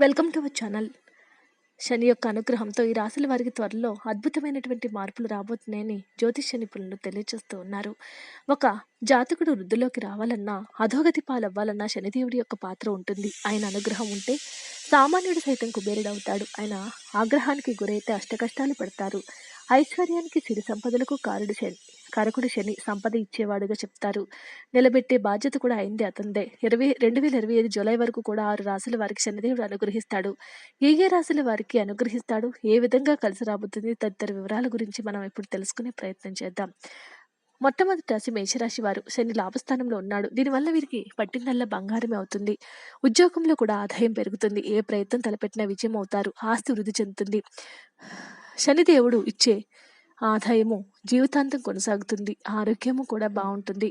Welcome to our channel. Shani యొక్క అనుగ్రహంతో ఈ రాశుల వారికి త్వరలో అద్భుతమైనటువంటి మార్పులు రాబోతున్నాయని జ్యోతిష నిపుణులు తెలియజేస్తూ ఉన్నారు. ఒక జాతకుడు వృద్ధిలోకి రావాలన్నా అధోగతి పాలవ్వాలన్నా శనిదేవుడి యొక్క పాత్ర ఉంటుంది. ఆయన అనుగ్రహం ఉంటే సామాన్యుడు సైతం కుబేరుడు అవుతాడు ఆయన ఆగ్రహానికి గురైతే అష్టకష్టాలు పడతారు. ఐశ్వర్యానికి సిరి సంపదలకు కారుడు శని. కారకుడు శని సంపద ఇచ్చేవాడుగా చెప్తారు. నిలబెట్టే బాధ్యత కూడా అయింది అతనిదే. ఇరవై రెండు వేల ఇరవై ఐదు జూలై వరకు కూడా ఆరు రాశుల వారికి శనిదేవుడు అనుగ్రహిస్తాడు. ఏ ఏ రాశుల వారికి అనుగ్రహిస్తాడు? ఏ విధంగా కలిసి రాబోతుంది? తదితర వివరాల గురించి మనం ఇప్పుడు తెలుసుకునే ప్రయత్నం చేద్దాం. మొట్టమొదటి రాశి మేషరాశి వారు శని లాభస్థానంలో ఉన్నాడు. దీనివల్ల వీరికి పట్టిందల్లా బంగారమే అవుతుంది. ఉద్యోగంలో కూడా ఆదాయం పెరుగుతుంది. ఏ ప్రయత్నం తలపెట్టినా విజయం అవుతారు. ఆస్తి వృద్ధి చెందుతుంది. శనిదేవుడు ఇచ్చే ఆదాయము జీవితాంతం కొనసాగుతుంది ఆరోగ్యము కూడా బాగుంటుంది.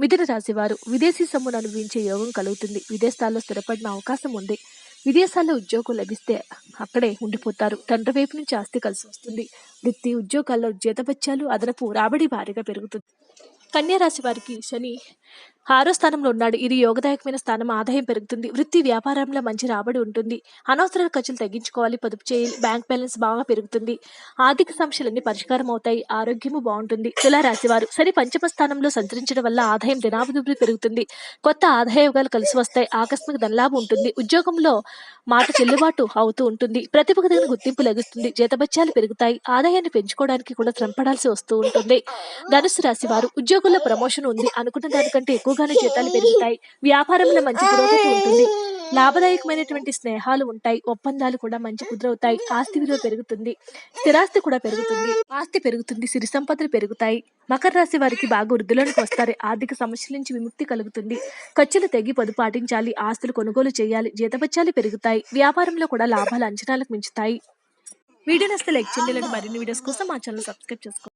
మిథున రాశివారు విదేశీ సొమ్మును అనుభవించే యోగం కలుగుతుంది. విదేశాల్లో స్థిరపడిన అవకాశం ఉంది. విదేశాల్లో ఉద్యోగం లభిస్తే అక్కడే ఉండిపోతారు. తండ్రి వైపు నుంచి ఆస్తి కలిసి వస్తుంది. వృత్తి ఉద్యోగాల్లో జీతభత్యాలు అదనపు రాబడి భారీగా పెరుగుతుంది. కన్యా రాశి వారికి శని ఆరో స్థానంలో ఉన్నాడు. ఇది యోగదాయకమైన స్థానం. ఆదాయం పెరుగుతుంది. వృత్తి వ్యాపారంలో మంచి రాబడి ఉంటుంది. అనవసర ఖర్చులు తగ్గించుకోవాలి. పొదుపు చేయాలి బ్యాంక్ బ్యాలెన్స్ బాగా పెరుగుతుంది. ఆర్థిక సమస్యలన్నీ పరిష్కారం అవుతాయి. ఆరోగ్యము బాగుంటుంది. తులారాశి సరి పంచమ స్థానంలో సంచరించడం వల్ల ఆదాయం దినాభివృద్ధి పెరుగుతుంది. కొత్త ఆదాయ యోగాలు కలిసి వస్తాయి. ఆకస్మిక ధనలాభం ఉంటుంది. ఉద్యోగంలో మాట చెల్లుబాటు అవుతూ ఉంటుంది. ప్రతిభకు తగిన గుర్తింపు లభిస్తుంది. జీతభత్యాలు పెరుగుతాయి. ఆదాయాన్ని పెంచుకోవడానికి కూడా శ్రమపడాల్సి వస్తూ ఉంటుంది. ధనుసు రాశి వారు ప్రమోషన్ ఉంది. అనుకున్న కంటే ఎక్కువగానే జీతాలు పెరుగుతాయి. వ్యాపారంలో మంచి పురోగతి ఉంటుంది. లాభదాయకమైనటువంటి స్నేహాలు ఉంటాయి. ఒప్పందాలు కూడా మంచి కుదురవుతాయి. ఆస్తి విలువ పెరుగుతుంది. స్థిరాస్తి కూడా పెరుగుతుంది. ఆస్తి పెరుగుతుంది. సిరి సంపదలు పెరుగుతాయి. మకర రాశి వారికి బాగా వృద్ధిలోనికి వస్తారు. ఆర్థిక సమస్యల నుంచి విముక్తి కలుగుతుంది. ఖర్చులు తగ్గి పొదుపు పాటించాలి. ఆస్తులు కొనుగోలు చేయాలి. జీతపత్యాలు పెరుగుతాయి. వ్యాపారంలో కూడా లాభాలు అంచనాలకు మించుతాయి. వీడియో నస్తే లైక్ చేయండి. మరిన్ని వీడియోస్ కోసం మా ఛానల్ సబ్స్క్రైబ్ చేసుకోండి.